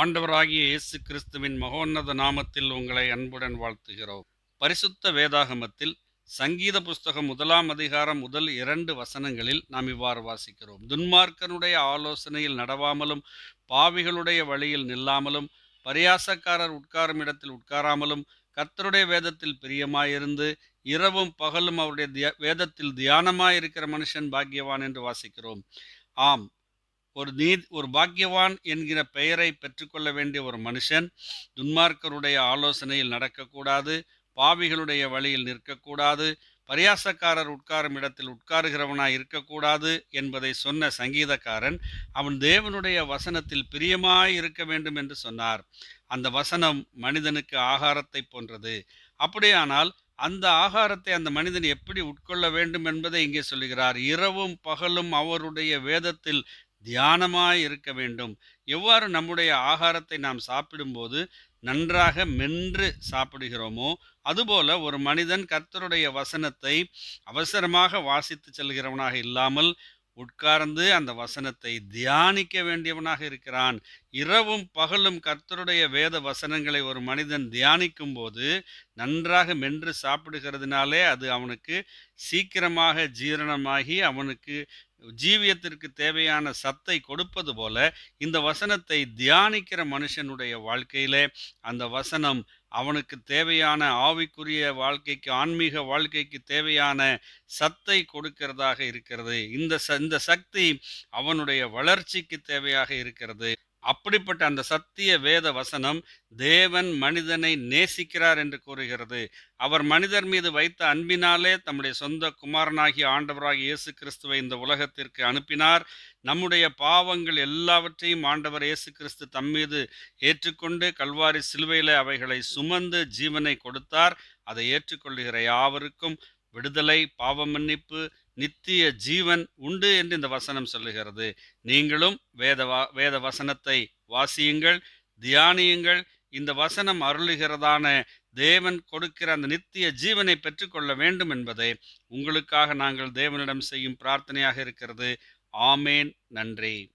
ஆண்டவராகிய இயேசு கிறிஸ்துவின் மகோன்னத நாமத்தில் உங்களை அன்புடன் வாழ்த்துகிறோம். பரிசுத்த வேதாகமத்தில் சங்கீத புஸ்தகம் முதலாம் அதிகாரம் முதல் இரண்டு வசனங்களில் நாம் இவ்வாறு வாசிக்கிறோம். துன்மார்க்கனுடைய ஆலோசனையில் நடவாமலும் பாவிகளுடைய வழியில் நில்லாமலும் பரியாசக்காரர் உட்காரும் இடத்தில் உட்காராமலும் கர்த்தருடைய வேதத்தில் பிரியமாயிருந்து இரவும் பகலும் அவருடைய தியா- வேதத்தில் தியானமாயிருக்கிற மனுஷன் பாக்கியவான் என்று வாசிக்கிறோம். ஆம் ஒரு நீ ஒரு பாக்கியவான் என்கிற பெயரை பெற்றுக்கொள்ள வேண்டிய ஒரு மனுஷன் துன்மார்க்கருடைய ஆலோசனையில் நடக்கக்கூடாது பாவிகளுடைய வழியில் நிற்கக்கூடாது பரியாசக்காரர் உட்காரும் இடத்தில் உட்காருகிறவனாய் இருக்கக்கூடாது என்பதை சொன்ன சங்கீதக்காரன் அவன் தேவனுடைய வசனத்தில் பிரியமாய் இருக்க வேண்டும் என்று சொன்னார். அந்த வசனம் மனிதனுக்கு ஆகாரத்தை போன்றது. அப்படியானால் அந்த ஆகாரத்தை அந்த மனிதன் எப்படி உட்கொள்ள வேண்டும் என்பதை இங்கே சொல்லுகிறார். இரவும் பகலும் அவருடைய வேதத்தில் தியானமாய் இருக்க வேண்டும். எவ்வாறு நம்முடைய ஆகாரத்தை நாம் சாப்பிடும்போது நன்றாக மென்று சாப்பிடுகிறோமோ அதுபோல ஒரு மனிதன் கர்த்தருடைய வசனத்தை அவசரமாக வாசித்து செல்கிறவனாக இல்லாமல் உட்கார்ந்து அந்த வசனத்தை தியானிக்க வேண்டியவனாக இருக்கிறான். இரவும் பகலும் கர்த்தருடைய வேத வசனங்களை ஒரு மனிதன் தியானிக்கும் போது நன்றாக மென்று சாப்பிடுகிறதுனாலே அது அவனுக்கு சீக்கிரமாக ஜீரணமாகி அவனுக்கு ஜீவியத்திற்கு தேவையான சத்தை கொடுப்பது போல இந்த வசனத்தை தியானிக்கிற மனுஷனுடைய வாழ்க்கையிலே அந்த வசனம் அவனுக்கு தேவையான ஆவிக்குரிய வாழ்க்கைக்கு ஆன்மீக வாழ்க்கைக்கு தேவையான சத்தை கொடுக்கிறதாக இருக்கிறது. இந்த ச இந்த சக்தி அவனுடைய வளர்ச்சிக்கு தேவையாக இருக்கிறது. அப்படிப்பட்ட அந்த சத்திய வேத வசனம் தேவன் மனிதனை நேசிக்கிறார் என்று கூறுகிறது. அவர் மனிதர் மீது வைத்த அன்பினாலே தம்முடைய சொந்த குமாரனாகிய ஆண்டவராகிய இயேசு கிறிஸ்துவை இந்த உலகத்திற்கு அனுப்பினார். நம்முடைய பாவங்கள் எல்லாவற்றையும் ஆண்டவர் இயேசு கிறிஸ்து தம் மீது ஏற்றுக்கொண்டு கல்வாரி சிலுவையில் அவைகளை சுமந்து ஜீவனை கொடுத்தார். அதை ஏற்றுக்கொள்ளுகிற யாவருக்கும் விடுதலை பாவ மன்னிப்பு நித்திய ஜீவன் உண்டு என்று இந்த வசனம் சொல்லுகிறது. நீங்களும் வேத வா வேத வசனத்தை வாசியுங்கள் தியானியுங்கள். இந்த வசனம் அருளுகிறதான தேவன் கொடுக்கிற அந்த நித்திய ஜீவனை பெற்றுக்கொள்ள வேண்டும் என்பதை உங்களுக்காக நாங்கள் தேவனிடம் செய்யும் பிரார்த்தனையாக இருக்கிறது. ஆமேன். நன்றி.